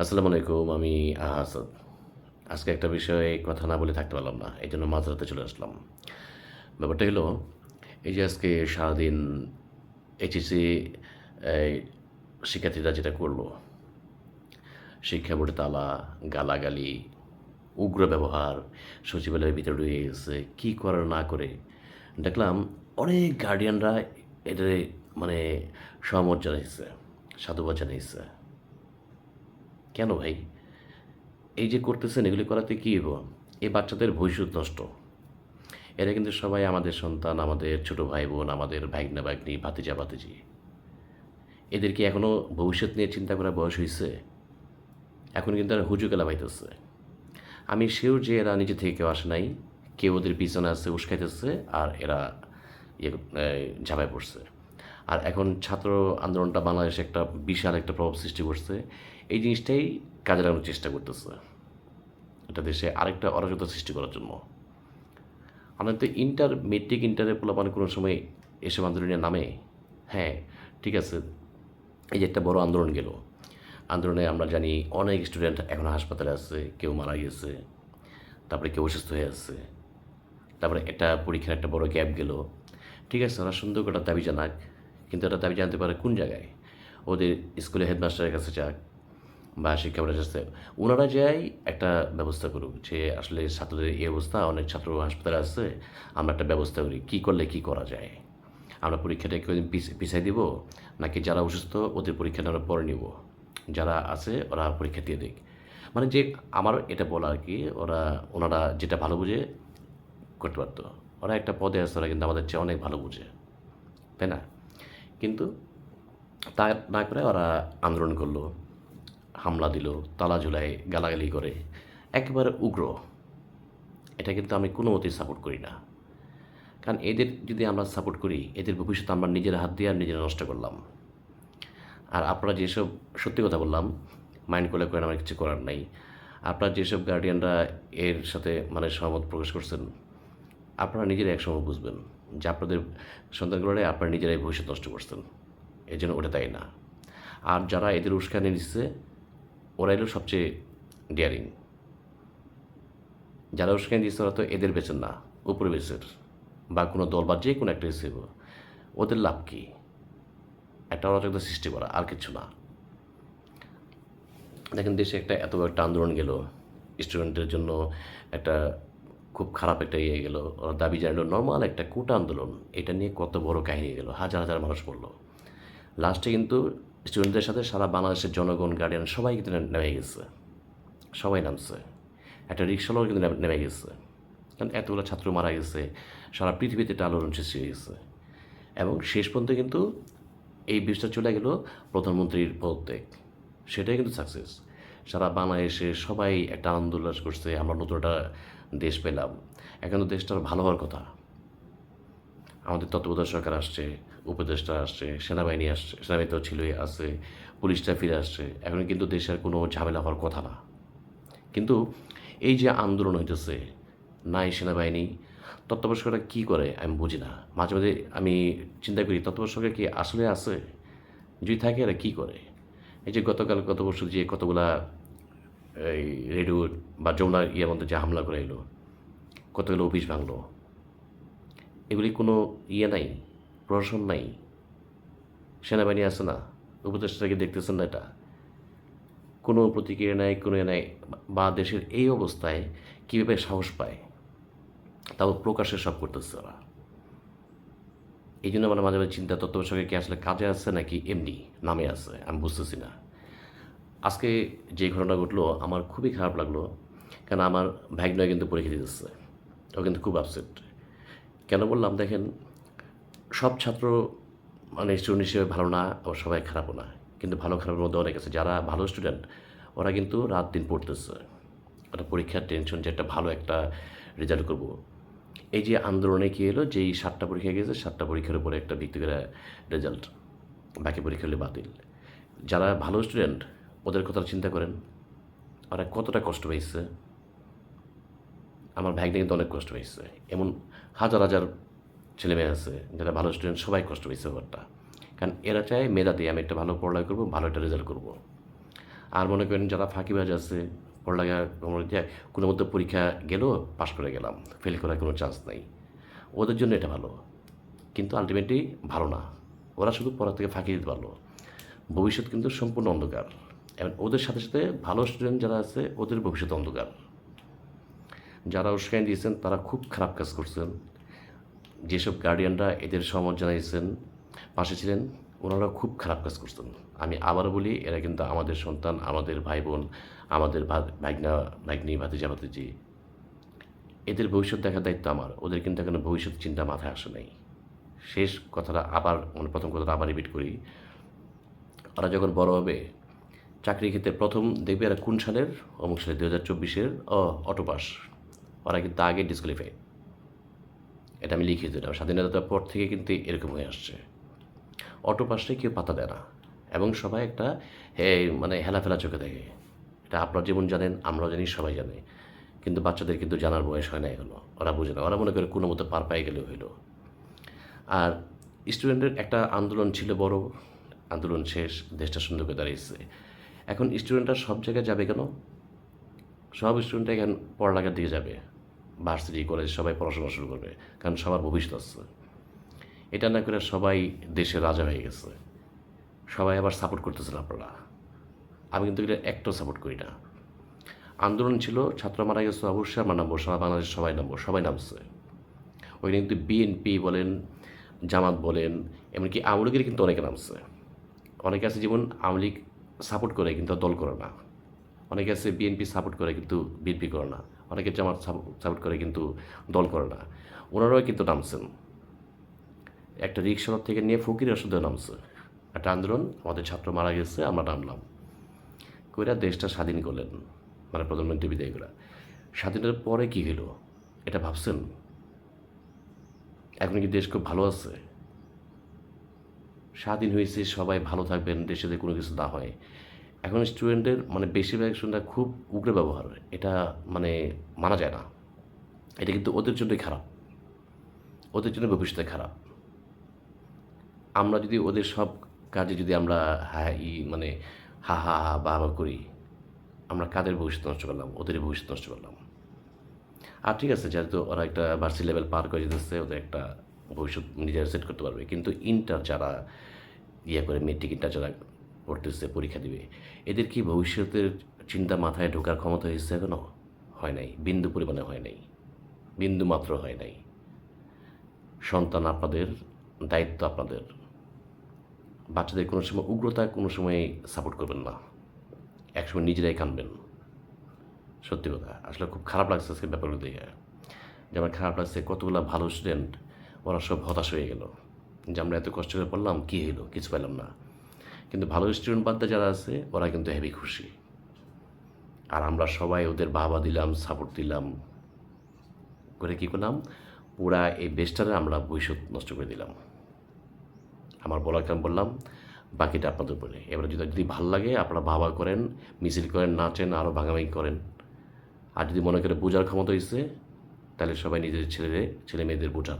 আসসালামু আলাইকুম, আমি আহাসাদ আজকে একটা বিষয়ে কথা না বলে থাকতে পারলাম না, এই জন্য মাঝরাতে চলে আসলাম। ব্যাপারটা হলো, এই যে আজকে সারাদিন এইচএসি শিক্ষার্থীরা যেটা করল, শিক্ষা বোর্ডে তালা, গালাগালি, উগ্র ব্যবহার, সচিবালয়ের ভিতরে ঢুকে গেছে, কী করে না করে, দেখলাম অনেক গার্ডিয়ানরা এদের মানে সহমত জানাইছে, সাধুবাদ জানাইছে। কেন ভাই? এই যে করতেছেন, এগুলি করাতে কী হব এই বাচ্চাদের ভবিষ্যৎ নষ্ট। এরা কিন্তু সবাই আমাদের সন্তান, আমাদের ছোট ভাই বোন আমাদের ভাইগনা ভাগ্নি, ভাতিজা, ভাতিজি। এদের কি এখনও ভবিষ্যৎ নিয়ে চিন্তা করার বয়স হয়েছে এখন কিন্তু এরা হুজুকেলা পাইতেছে। আমি শিওর যে এরা নিজে থেকে কেউ আসে নাই, কেউ ওদের পিছনে আছে, উস্কাইতেছে, আর এরা ইয়ে ঝাঁপায় পড়ছে। আর এখন ছাত্র আন্দোলনটা বাংলাদেশে একটা বিশাল একটা প্রভাব সৃষ্টি করছে। এই জিনিসটাই কাজে লাগানোর চেষ্টা করতেছে। এটা দেশে আরেকটা অরাজকতা সৃষ্টি করার জন্য। আমাদের তো ইন্টার, মেট্রিক ইন্টারে পোলাপান কোনো সময় এসব আন্দোলনের নামে। হ্যাঁ ঠিক আছে। এই যে একটা বড় আন্দোলন গেল। আন্দোলনে আমরা জানি অনেক স্টুডেন্ট এখন হাসপাতালে আছে, কেউ মারা গেছে, তারপরে কেউ অসুস্থ হয়ে আছে, তারপরে একটা পরীক্ষার একটা বড় গ্যাপ গেল। ঠিক আছে, ওরা সুন্দর করে দাবি জানাক, কিন্তু এটা দাবি জানতে পারে কোন জায়গায়? ওদের স্কুলে হেডমাস্টারের কাছে যাক বা শিক্ষা কাছে ওনারা যাই একটা ব্যবস্থা করুক, যে আসলে ছাত্রদের এই অবস্থা, অনেক ছাত্র হাসপাতালে আছে, আমরা একটা ব্যবস্থা করি, কী করলে কি করা যায়? আমরা পরীক্ষাটা কেউ পিছাই দিব, নাকি যারা অসুস্থ ওদের পরীক্ষাটা আমরা পরে নিব? যারা আছে, ওরা পরীক্ষা দিয়ে দিক। মানে যে আমার এটা বলা আর কি, ওরা, ওনারা যেটা ভালো বুঝে করতে পারতো। ওরা একটা পদে আছে, ওরা কিন্তু আমাদের চেয়ে অনেক ভালো বুঝে। তাই না? কিন্তু তা না করে ওরা আন্দোলন করল। হামলা দিল, তালা ঝুলাই, গালাগালি করে। একেবারে উগ্র। এটা কিন্তু আমি কোনো মতেই সাপোর্ট করি না। কারণ এদের যদি আমরা সাপোর্ট করি, এদের ভবিষ্যৎ আমরা নিজের হাত দিয়ে আর নিজেরা নষ্ট করলাম। আর আপনারা যেসব, সত্যি কথা বললাম মাইন্ড করলে করেন, আমার কিছু করার নাই। আপনারা যেসব গার্ডিয়ানরা এর সাথে মানে সহমত প্রকাশ করছেন, আপনারা নিজেরাই একসময় বুঝবেন যে আপনাদের সন্তানগুলোরে আপনারা নিজেরাই ভবিষ্যৎ নষ্ট করছেন। এই জন্য ওটা তাই না। আর যারা এদের উস্কানি দিচ্ছে ওরা এলো সবচেয়ে ডিয়ারিং যারা উস্কানি দিচ্ছে ওরা তো এদের বেচেন না উপরে বেচের বা কোনো দল বা যে কোনো একটা হিসেবে। ওদের লাভ কী? একটা অরাজকতা সৃষ্টি করা, আর কিছু না। দেখেন, দেশে একটা এত বড় একটা আন্দোলন গেল স্টুডেন্টের জন্য একটা খুব খারাপ একটা ইয়ে গেল, ওরা দাবি জানালো, নর্মাল একটা কোটা আন্দোলন, এটা নিয়ে কত বড় কাহিনী গেল। হাজার হাজার মানুষ পড়ল। লাস্টে কিন্তু স্টুডেন্টদের সাথে সারা বাংলাদেশের জনগণ গার্ডিয়ান সবাই কিন্তু নেমে গেছে। সবাই নামছে। একটা রিক্সালাও কিন্তু নেমে গেছে। কারণ এতগুলো ছাত্র মারা গেছে, সারা পৃথিবীতে একটা আলোড়ন সৃষ্টি হয়ে গেছে এবং শেষ পর্যন্ত কিন্তু এই বিষয়টা চলে গেল প্রধানমন্ত্রীর পদত্যাগ। সেটাই কিন্তু সাকসেস সারা বাংলাদেশে সবাই একটা আনন্দ উল্লাস করছে, আমরা নতুন একটা দেশ পেলাম। এখন তো দেশটার ভালো হওয়ার কথা। আমাদের তত্ত্বাবধায়ক সরকার আসছে উপদেষ্টা আসছে, সেনাবাহিনী আসছে, সেনাবাহিনী তো ছিলই, আছে পুলিশটা ফিরে আসছে। এখন কিন্তু দেশের কোনো ঝামেলা হওয়ার কথা না। কিন্তু এই যে আন্দোলন হইতেছে, নাই সেনাবাহিনী তত্ত্বাবধায়ক সরকার কী করে আমি বুঝি না। মাঝে মাঝে আমি চিন্তা করি তত্ত্বাবধায়ক সরকার কি আসলে আছে? যদি থাকে এরা কী করে? এই যে গতকাল গত বছর যে কতগুলা, এই রেডিও বা যমুনার ইয়ের মধ্যে যে হামলা করে এলো, কতগুলো অফিস ভাঙলো, এগুলি কোনো ইয়ে নাই? প্রশাসন নাই। সেনাবাহিনী আছে না উপদেষ্টাকে দেখতেছেন না এটা? কোনো প্রতিক্রিয়া নাই, কোনো নাই, বা দেশের এই অবস্থায় কীভাবে সাহস পায়? তাও প্রকাশ্যে সব করতেছে ওরা। এই জন্য মানে মাঝে মাঝে চিন্তা তত্ত্বাবধায়ক কি আসলে কাজে আছে নাকি এমনি নামে আছে, আমি বুঝতেছি না। আজকে যে ঘটনা ঘটলো আমার খুবই খারাপ লাগল কারণ আমার ভাগ্নয় কিন্তু পরীক্ষা দিতেছে। ও কিন্তু খুব আপসেট কেন বললাম, দেখেন সব ছাত্র মানে স্টুডেন্ট হিসেবে ভালো না, আবার সবাই খারাপও না। কিন্তু ভালো খারাপের মধ্যে অনেক আছে। যারা ভালো স্টুডেন্ট ওরা কিন্তু রাত দিন পড়তেছে। একটা পরীক্ষার টেনশন যে একটা ভালো একটা রেজাল্ট করব। এই যে আন্দোলনে কী এলো? যেই সাতটা পরীক্ষা গেছে সাতটা পরীক্ষার উপরে একটা ভিত্তি করে রেজাল্ট বাকি পরীক্ষা হলে বাতিল। যারা ভালো স্টুডেন্ট ওদের কথা চিন্তা করেন। ওরা কতটা কষ্ট পাইছে? আমার ভাইকে কিন্তু অনেক কষ্ট হয়েছে এমন হাজার হাজার ছেলেমেয়ে আছে, যারা ভালো স্টুডেন্ট সবাই কষ্ট পেয়েছে ব্যাপারটা। কারণ এরা চায় মেধা দিয়ে আমি একটা ভালো পড়ালেখা করব, ভালো একটা রেজাল্ট করব। আর মনে করেন যারা ফাঁকিবাজ আছে, পড়ালেখা কোনো মধ্যে পরীক্ষা গেলেও পাশ করে গেলাম ফেল করার কোনো চান্স নাই। ওদের জন্য এটা ভালো, কিন্তু আলটিমেটলি ভালো না। ওরা শুধু পড়া থেকে ফাঁকি দিতে পারল। ভবিষ্যৎ কিন্তু সম্পূর্ণ অন্ধকার। এবং ওদের সাথে সাথে ভালো স্টুডেন্ট যারা আছে, ওদের ভবিষ্যৎ অন্ধকার। যারা উস্কানি দিয়েছেন, তারা খুব খারাপ কাজ করছেন। যেসব গার্ডিয়ানরা এদের সমজ জানাইছেন পাশে ছিলেন ওনারা খুব খারাপ কাজ করছেন আমি আবারও বলি, এরা কিন্তু আমাদের সন্তান, আমাদের ভাই বোন আমাদের ভাগনা, ভাগ্নি, ভাতিজা, ভাতিজি। এদের ভবিষ্যৎ দেখার দায়িত্ব আমার। ওদের কিন্তু এখনও ভবিষ্যৎ চিন্তা মাথায় আসে নাই। শেষ কথাটা আবার মানে প্রথম কথাটা আবার রিপিট করি। ওরা যখন বড় হবে চাকরি ক্ষেত্রে প্রথম দেখবে এরা কোন সালের? অমুক সালে দু হাজার চব্বিশের অটো পাস ওরা কিন্তু আগে ডিসকোয়ালিফাই এটা আমি লিখে দিলাম। স্বাধীনতার পর থেকে কিন্তু এরকম হয়ে আসছে। অটো পাসে কেউ পাতা দেয় না এবং সবাই একটা হে মানে হেলাফেলা চোখে দেখে। এটা আপনারা যেমন জানেন, আমরাও জানি, সবাই জানে। কিন্তু বাচ্চাদের কিন্তু জানার বয়স হয় না এগুলো ওরা বুঝে না। ওরা মনে করে কোনো মতো পার পাই গেলে হইল। আর স্টুডেন্টের একটা আন্দোলন ছিল বড়। আন্দোলন শেষ, দেশটা সুন্দর করে দাঁড়িয়েছে। এখন স্টুডেন্টরা সব জায়গায় যাবে কেন? সব স্টুডেন্ট এখন পড়ালেখার দিকে যাবে। ভার্সিটি, কলেজ, সবাই পড়াশোনা শুরু করবে, কারণ সবার ভবিষ্যৎ আছে। এটা না করে সবাই দেশের রাজা হয়ে গেছে। সবাই আবার সাপোর্ট করতেছেন আপনারা। আমি কিন্তু এটা একটাও সাপোর্ট করি না। আন্দোলন ছিল, ছাত্র মারা গেছে, অবশ্যই আমার নামবো, সারা বাংলাদেশ সবাই নামবো, সবাই নামছে। ওই কিন্তু বিএনপি বলেন, জামাত বলেন, এমনকি আওয়ামী লীগের কিন্তু অনেকে নামছে। অনেকে আছে যেমন আওয়ামী লীগ সাপোর্ট করে কিন্তু দল করে না। অনেকে আছে বিএনপি সাপোর্ট করে কিন্তু বিএনপি করে না। অনেকে জামাত সাপোর্ট করে কিন্তু দল করে না। ওনারাও কিন্তু নামছেন। একটা রিক্সার থেকে নিয়ে ফকির ওষুধে নামছে। একটা আন্দোলন, আমাদের ছাত্র মারা গেছে, আমরা নামলাম। কইরা দেশটা স্বাধীন করলেন মানে প্রধানমন্ত্রী বিদায় করা স্বাধীনতার পরে কী হলো এটা ভাবছেন? এখন কি দেশ খুব ভালো আছে? স্বাধীন হয়েছে, সবাই ভালো থাকবেন, দেশে কোনো কিছু না হয়। এখন স্টুডেন্টের মানে বেশিরভাগ স্টুডেন্টরা খুব উগ্রে ব্যবহার এটা মানে মানা যায় না। এটা কিন্তু ওদের জন্যই খারাপ। ওদের জন্য ভবিষ্যতে খারাপ। আমরা যদি ওদের সব কাজে যদি আমরা হ্যাঁ ই মানে হা হা হা, বা বা করি, আমরা কাদের ভবিষ্যৎ নষ্ট করলাম? ওদের ভবিষ্যৎ নষ্ট করলাম। আর ঠিক আছে, যেহেতু ওরা একটা ভার্সি লেভেল পার করে যেতেছে, ওদের একটা ভবিষ্যৎ নিজেরা সেট করতে পারবে। কিন্তু ইন্টার যারা ইয়ে করে মেট্রিক ইন্টার যারা পড়তেছে পরীক্ষা দিবে। এদের কি ভবিষ্যতের চিন্তা মাথায় ঢোকার ক্ষমতা হয়েছে এখনও? হয় নাই। বিন্দু পরিমাণে হয় নাই। বিন্দু মাত্র হয় নাই। সন্তান আপনাদের, দায়িত্ব আপনাদের। বাচ্চাদের কোনো সময় উগ্রতা, কোনো সময় সাপোর্ট করবেন না। একসময় নিজেরাই কানবেন। সত্যি কথা। আসলে খুব খারাপ লাগছে আজকে ব্যাপারগুলো দেখে। যে আমার খারাপ লাগছে কতগুলো ভালো স্টুডেন্ট ওরা সব হতাশ হয়ে গেল। যে আমরা এত কষ্ট করে পড়লাম, কী হলো কিছু পেলাম না। কিন্তু ভালো স্টুডেন্ট বাদ দিয়ে যারা আছে, ওরা কিন্তু হেভি খুশি। আর আমরা সবাই ওদের বাবা দিলাম সাপোর্ট দিলাম। করে কী করলাম? পুরা এই বেস্টারে আমরা ভবিষ্যৎ নষ্ট করে দিলাম। আমার বলার কারণ বললাম, বাকিটা আপনাদের উপরে এবারে যদি যদি ভালো লাগে, আপনারা ভাবা করেন, মিছিল করেন, নাচেন আরও ভাঙাভাঙি করেন। আর যদি মনে করে বোঝার ক্ষমতা হয়েছে তাহলে সবাই নিজেদের ছেলেদের ছেলে মেয়েদের বোঝান।